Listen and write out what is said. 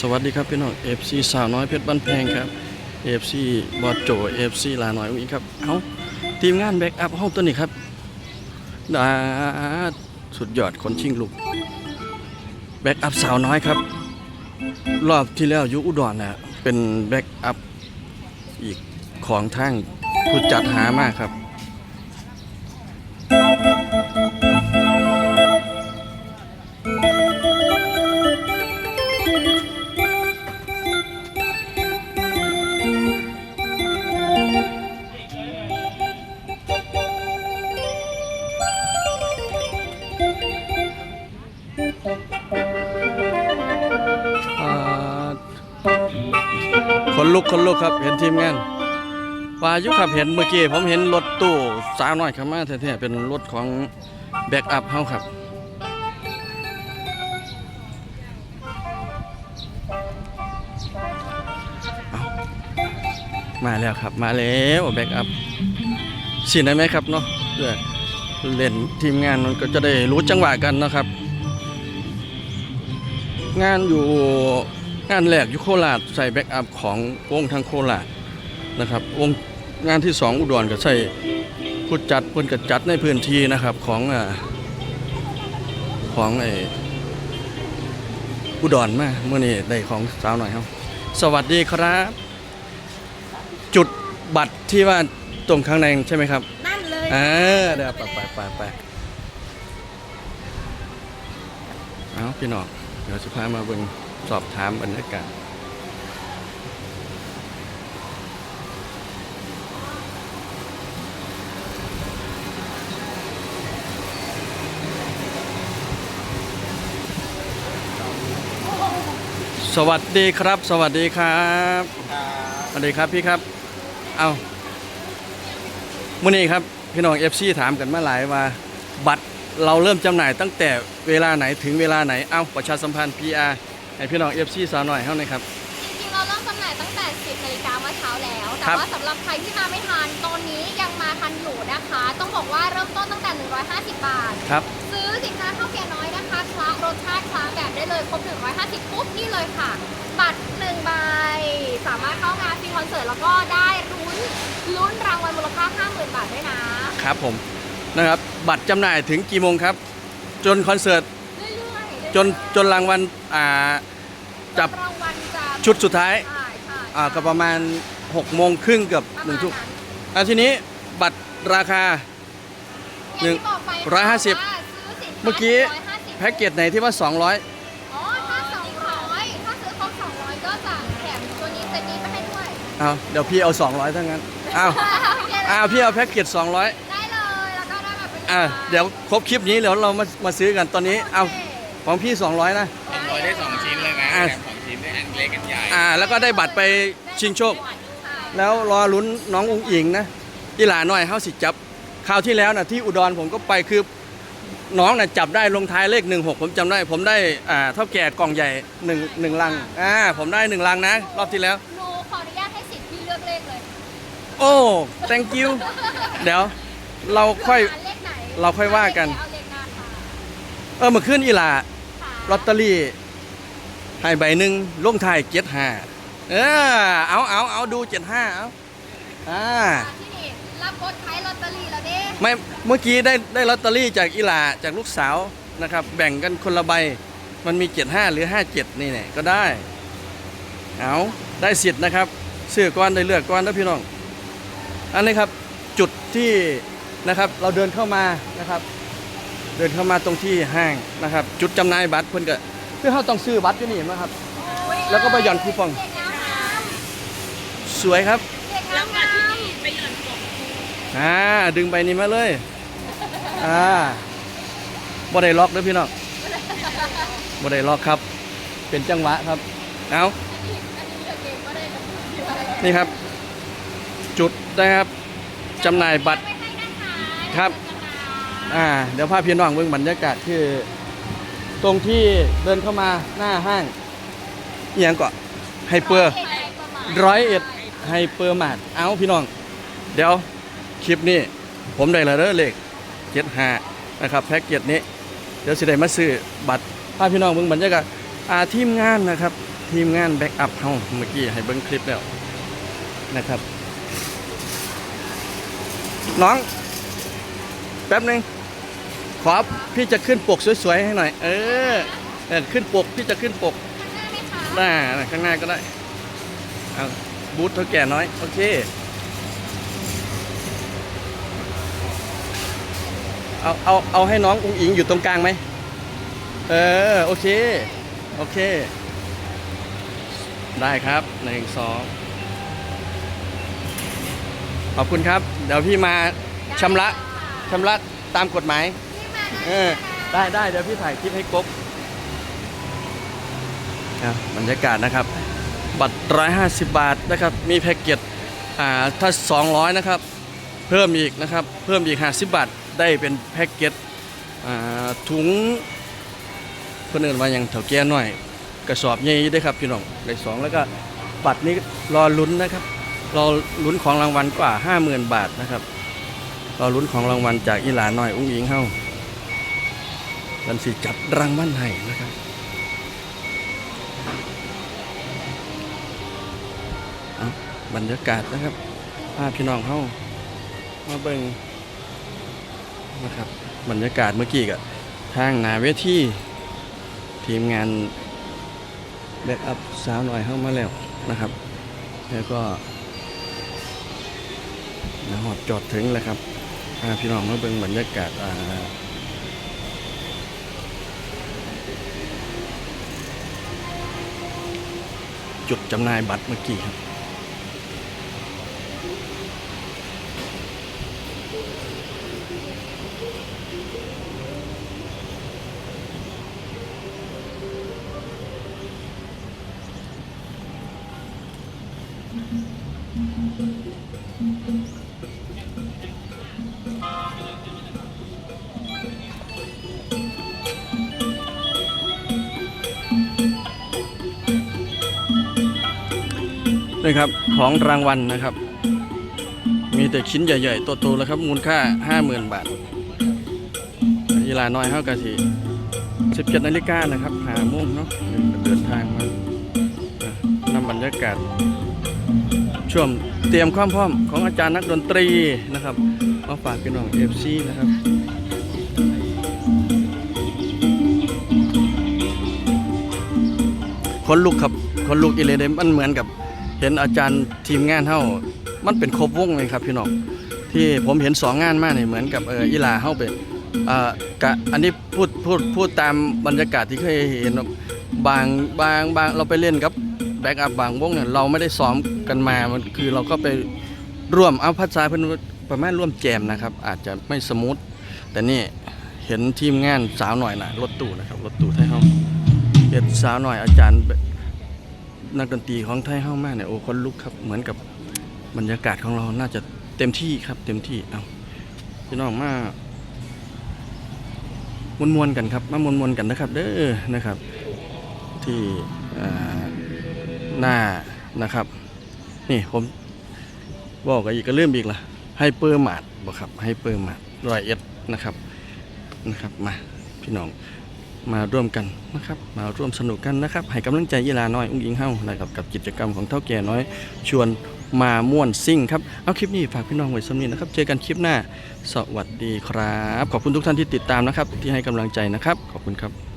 สวัสดีครับพี่น้อง FC สาวน้อยเพชรบ้านแพงครับ FC บอดโจ FC ลาน้อยวันนี้ครับเอาทีมงานแบ็กอัพห้องตัวนี้ครับดาสุดยอดคนชิงลูกแบ็กอัพสาวน้อยครับ รอบที่แล้วยุอุดรนะเป็นแบ็กอัพอีกของทางผู้จัดหามากครับ วายุครับเห็นเมื่อกี้ผมเห็นรถตู้สาวน้อยขับมาแท้ๆเป็นรถของแบ็กอัพเฮาครับเอามาแล้วครับมาแล้วแบ็กอัพสิได้ไหมครับเนาะเพื่อเล่นทีมงานมันก็จะได้รู้จังหวะกันนะครับ งานอยู่งานแรกยู่โคราชใส่แบ็กอัพของวงทางโคราชนะครับวง งานที่สองอุดรก็ใส่ผู้จัดเพิ่นก็จัดในพื้นที่นะครับของอ่าของไอ้อุดรมาเมื่อนี้ได้ของสาวหน่อยครับ สวัสดีครับ จุดบัตรที่ว่าตรงข้างในใช่ไหมครับนั่นเลยเออเดี๋ยวไปไปไปไปเอาพี่น้องเดี๋ยวจะพามาเบิ่งสอบถามบรรยากาศ สวัสดีครับ สวัสดีครับสวัสดีครับพี่ครับ เอามื่อนี้ครับพี่น้อง FC ถามกันมาหลายว่า บัตรเราเริ่มจำหน่ายตั้งแต่เวลาไหนถึงเวลาไหนเอาประชาสัมพันธ์ PR ให้พี่น้อง FC สาวหน่อยเท่านั้นครับจริงๆเราเริ่มจำหน่ายตั้งแต่ 10นาฬิกาเมื่อเช้าแล้ว แต่ครับว่าสำหรับใครที่มาไม่ทันตอนนี้ยังมาทันอยู่นะคะ ต้องบอกว่าเริ่มต้นตั้งแต่ 150 บาทครับซื้อสินค้าข้าวแกงน้อยนะ คะคละรสชาติคละแบบได้เลยครบ150ปุ๊บนี่เลยค่ะ บัตรหนึ่งใบสามารถเข้างานฟรีคอนเสิร์ตแล้วก็ได้ลุ้นลุ้นรางวัลมูลค่า 50,000 บาทด้วยนะครับผมนะครับบัตรจำหน่ายถึงกี่โมงครับ จนคอนเสิร์ตเรื่อยๆจนจนรางวัลอ่าจับรางวัลจะชุดสุดท้ายใช่ใช่อ่าก็ประมาณ6โมงครึ่งเกับประหมานึ่ณงทุ่มนั้นอ่าทีนี้บัตรราคา หนึ่งย่าที่บกไปร้อยห้าสิบ ว่าซื้อสินค้าเมื่อกี้150 แพ็กเกจไหนที่ว่า 200 อ๋อ ถ้า 200 ถ้าซื้อครบ200 ก็จะแถมตัวนี้เซตนี้ไปให้ด้วยเอาเดี๋ยวพี่เอา 200ทั้งนั้น อ้าว อ้าว พี่เอาแพ็กเกจ200 ได้เลย แล้วก็ได้แบบเป็นอ่า เดี๋ยวครบคลิปนี้เดี๋ยวเรามามาซื้อกันตอนนี้ เอาของพี่ 200 นะแอนดรอยได้สองชิ้นเลยนะอะ แถมสองชิ้นได้อันเล็กกันใหญ่อ่า แล้วก็ได้บัตรไปชิงโชค แล้วรอลุ้นน้องอุงอิงนะอีหลาหน่อยเฮาสิจับคราวที่แล้วนะที่อุดรผมก็ไปคือ น้องน่ะจับได้ลงท้ายเลข16ผมจำได้ ผมได้อ่าเท่าแก่กล่องใหญ่หนึ่งหนึ่งลังอ่าผมได้หนึ่งลังนะ รอบที่แล้ว หนูขออนุญาตให้สิทธิ์พี่เลือกเลขเลยโอ้ thank you เดี๋ยว เราค่อยหาเลขไหนเราค่อยว่ากัน เอาเลขหน้าค่ะเออเมื่อคืนอีหลาค่ะลอตเตอรี่ให้ใบหนึ่งลงท้ายเจ็ดห้าเออเอาเอาเอาดูเจ็ดห้าเอาอ่า ที่นี่รับกดขายลอตเตอรี่แล้วเด้ ไม่เมื่อกี้ได้ได้ลอตเตอรี่จากอีหลาจากลูกสาวนะครับ แบ่งกันคนละใบ มันมี 75 หรือ 57 นี่เนี่ยก็ได้ เอาได้สิทธิ์นะครับซื้อก้อนได้เลือกก้อนนะพี่น้อง อันนี้ครับจุดที่นะครับเราเดินเข้ามานะครับ เดินเข้ามาตรงที่ห้างนะครับ จุดจำหน่ายบัตรเพิ่นก็เพื่อเขาต้องซื้อบัตรอยู่นี่นะครับ แล้วก็ไปหย่อนคูปองเด็กงามงามสวยครับเด็กงามงาม อ่าดึงใบนี้มาเลย อ่าบ่ได้ล็อกเด้อพี่น้องบ่ได้ล็อกครับ เป็นจังหวะครับ เอานี่ครับ จุดนะครับจำหน่ายบัตรครับ อ่า เดี๋ยวพาพี่น้องเบิ่งบรรยากาศคือตรงที่เดินเข้ามาหน้าห้างเอียงเกาะไฮเปอร์ร้อยเอ็ดไฮเปอร์มาร์ทเอาพี่น้อง เดี๋ยว คลิปนี้ ผมได้และเด้อเลขเจ็ดห้านะครับแพ็กเกจนี้ เดี๋ยวสิได้มาซื้อบัตรพาพี่น้องเบิ่งบรรยากาศอ่าทีมงานนะครับ ทีมงานแบ็กอัพเฮาเมื่อกี้ให้เบิ้งคลิปแล้วนะครับ น้อง แป๊บหนึงขอพี่จะขึ้นปกสวยๆให้หน่อย เออเออขึ้นปกพี่จะขึ้นปกข้างหน้าไหมคะหน้าข้างหน้าก็ได้เอาบูธเท่าแก่น้อย โอเค เอาเอาเอาให้น้องอุ้งอิงอยู่ตรงกลางไหมเออโอเคโอเค ได้ครับหนึ่งสองขอบคุณครับ เดี๋ยวพี่มาชำระชำระตามกฎหมายที่มาเออได้ได้เดี๋ยวพี่ถ่ายคลิปให้ครบอะบรรยากาศนะครับ บัตร 150 บาทนะครับ มีแพ็กเกจอ่าถ้า 200 นะครับ เพิ่มอีกนะครับ เพิ่มอีก 50 บาท ได้เป็นแพ็กเกจถุงเพื่อนเอินว่าอย่างเถาแก่หน่อย กระสอบใหญ่ได้ครับพี่น้องได้สองแล้วก็บัตรนี้รอลุ้นนะครับ รอลุ้นของรางวัลกว่า 50,000 บาทนะครับ รอลุ้นของรางวัลจากอีหลาน้อย อุ้งอิงเฮากันสิจับรางวัลให้นะครับบรรยากาศนะครับพาพี่น้องเข้า มาเบิ่งนะครับบรรยากาศเมื่อกี้กับทางนาเวทีทีมงานแบ็กอัพสาวหน่อยเข้ามาแล้วนะครับ แล้วก็นะหอดจอดถึงแล้วครับพี่น้องมาเบิ่งบรรยากาศจุดจำหน่ายบัตรเมื่อกี้ครับ นี่ครับ ของรางวัลนะครับ มีแต่ชิ้นใหญ่ๆโตๆแล้วครับ มูลค่า 50,000 บาทยีลาน้อยเท่ากันสิ17นาฬิกานะครับหาโมุ่งเนาะเดินทางมานำบรรยากาศ ช่วงเตรียมความพร้อมของอาจารย์นักดนตรีนะครับมาฝากพี่น้อง FC นะครับคนลุกครับคนลุกอีเลเดมมันเหมือนกับเห็นอาจารย์ทีมงานเฮามันเป็นครบวงเลยครับพี่น้องที่ผมเห็นสองงานมาเนี่ยเหมือนกับเอออีหลาเฮาเป็นอ่ากะอันนี้พูดพูดพูดตามบรรยากาศที่เคยเห็นบางบางบางเราไปเล่นกับ แบ็กอัพบางวงเนี่ยเราไม่ได้ซ้อมกันมา มันคือเราก็ไปร่วมเอาภาษาเพิ่นประมาณร่วมแจมนะครับ อาจจะไม่สมูทแต่นี่เห็นทีมงานสาวหน่อยนะรถตู้นะครับรถตู้ไทยเฮาเห็นสาวหน่อยอาจารย์นักดนตรีของไทยเฮามากเนี่ยโอ้คนลุกครับเหมือนกับบรรยากาศของเราน่าจะเต็มที่ครับ เต็มที่เอาพี่น้องมามวนๆกันครับมามวนมวนๆกันนะครับ เด้อนะครับ ที่อ่า หน้านะครับ นี่ผมบอกกันอีกก็เริ่มอีกละให้เปอร์มาดบอกครับ ให้เปอร์มาดรอยเอ็ดนะครับนะครับมาพี่น้องมาร่วมกันนะครับ มาร่วมสนุกกันนะครับ ให้กำลังใจยีลาน้อยอุ้งอิงเฮ้านะครับกับกิจกรรมของเท่าแก่น้อย ชวนมาม่วนซิ่งครับ เอาคลิปนี้ฝากพี่น้องไว้สำนีนะครับ เจอกันคลิปหน้า สวัสดีครับ ขอบคุณทุกท่านที่ติดตามนะครับ ที่ให้กำลังใจนะครับ ขอบคุณครับ